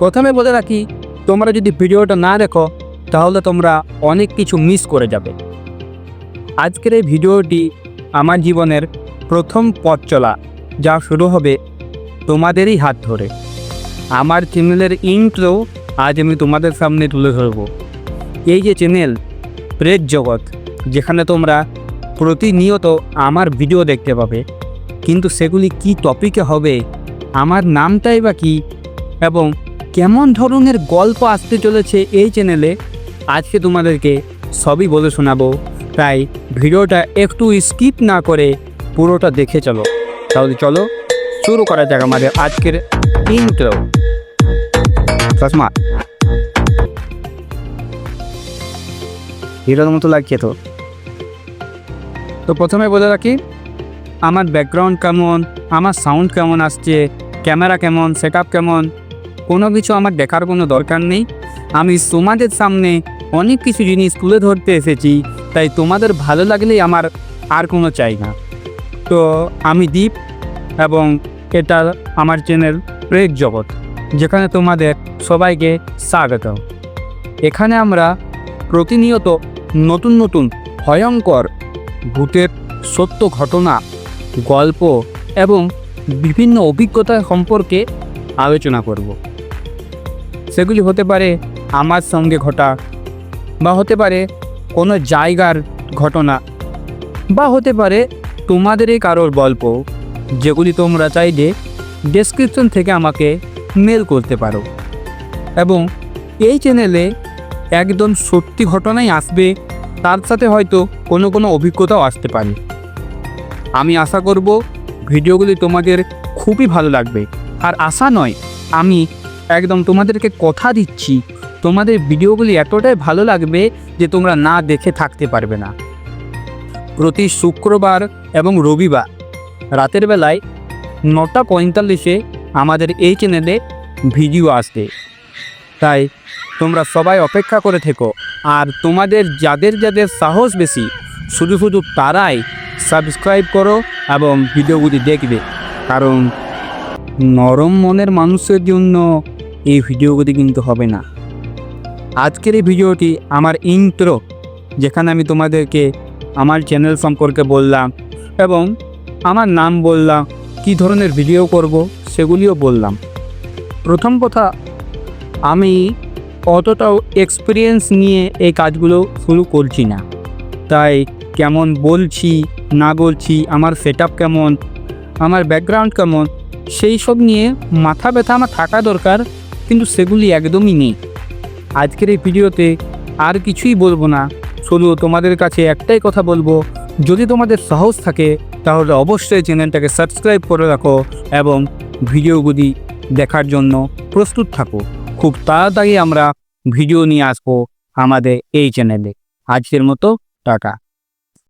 প্রথমে বলে রাখি, তোমরা যদি ভিডিওটা না দেখো, তাহলে তোমরা অনেক কিছু মিস করে যাবে। আজকের এই ভিডিওটি আমার জীবনের প্রথম পথ চলা, যা শুরু হবে তোমাদেরই হাত ধরে। আমার চ্যানেলের ইন্ট্রো আজ আমি তোমাদের সামনে তুলে ধরবো। এই যে চ্যানেল প্রেত জগৎ, যেখানে তোমরা প্রতিনিয়ত আমার ভিডিও দেখতে পাবে, কিন্তু সেগুলি কি টপিকে হবে, আমার নামটাই বা কী, এবং কেমন ধরনের গল্প আসতে চলেছে এই চ্যানেলে, আজকে তোমাদেরকে সবই বলে শোনাবো। তাই ভিডিওটা একটু স্কিপ না করে পুরোটা দেখে চলো। তাহলে চলো, শুরু করা যাক আমাদের আজকের ইন্ট্রো হিরোর মতো লাগছে তো। তো প্রথমে বলে রাখি, আমার ব্যাকগ্রাউন্ড কেমন, আমার সাউন্ড কেমন আসছে ক্যামেরা কেমন সেট কেমন কোনো কিছু আমার দেখার কোনো দরকার নেই। আমি তোমাদের সামনে অনেক কিছু জিনিস তুলে ধরতে এসেছি, তাই তোমাদের ভালো লাগলেই আমার আর কোনো চাই না। তো আমি দীপ এবং এটা আমার চ্যানেল প্রেক জগৎ, যেখানে তোমাদের সবাইকে স্বাগত এখানে আমরা প্রতিনিয়ত নতুন নতুন ভয়ঙ্কর ভূতের সত্য ঘটনা, গল্প এবং বিভিন্ন অভিজ্ঞতা সম্পর্কে আলোচনা করব। সেগুলি হতে পারে আমার সঙ্গে ঘটা, বা হতে পারে কোনো জায়গার ঘটনা, বা হতে পারে তোমাদেরই কারোর গল্প, যেগুলি তোমরা চাইলে ডেসক্রিপশন থেকে আমাকে মেল করতে পারো। এবং এই চ্যানেলে একদম সত্যি ঘটনাই আসবে, তার সাথে হয়তো কোনো কোনো অভিজ্ঞতাও আসতে পারে। আমি আশা করব ভিডিওগুলি তোমাদের খুবই ভালো লাগবে। আর আশা নয়, আমি একদম তোমাদেরকে কথা দিচ্ছি। তোমাদের ভিডিওগুলি এতটাই ভালো লাগবে যে তোমরা না দেখে থাকতে পারবে না। প্রতি শুক্রবার এবং রবিবার রাতের বেলায় নটা পঁয়তাল্লিশে আমাদের এই চ্যানেলে ভিডিও আসবে। তাই তোমরা সবাই অপেক্ষা করে থেকো। আর তোমাদের যাদের যাদের সাহস বেশি, শুধু শুধু তারাই সাবস্ক্রাইব করো এবং ভিডিওগুলি দেখবে। কারণ নরম মনের মানুষের জন্য এই ভিডিওগুলি কিন্তু হবে না। আজকের এই ভিডিওটি আমার ইন্ট্রো যেখানে আমি তোমাদেরকে আমার চ্যানেল সম্পর্কে বললাম এবং আমার নাম বললাম, কী ধরনের ভিডিও করব সেগুলিও বললাম। প্রথম কথা, আমি অতটাও এক্সপিরিয়েন্স নিয়ে এই কাজগুলো শুরু করছি না। তাই কেমন বলছি, না বলছি, আমার সেট কেমন, আমার ব্যাকগ্রাউন্ড কেমন, সেই সব নিয়ে মাথা ব্যথা আমার থাকা দরকার কিন্তু সেগুলি একদমই নেই। আজকের এই ভিডিওতে আর কিছুই বলব না। শুধু তোমাদের কাছে একটাই কথা বলব, যদি তোমাদের সাহস থাকে, তাহলে অবশ্যই চ্যানেলটাকে সাবস্ক্রাইব করে রাখো এবং ভিডিওগুলি দেখার জন্য প্রস্তুত থাকো। খুব তাড়াতাড়ি আমরা ভিডিও নিয়ে আসব আমাদের এই চ্যানেলে। আজকের মতো, টাটা।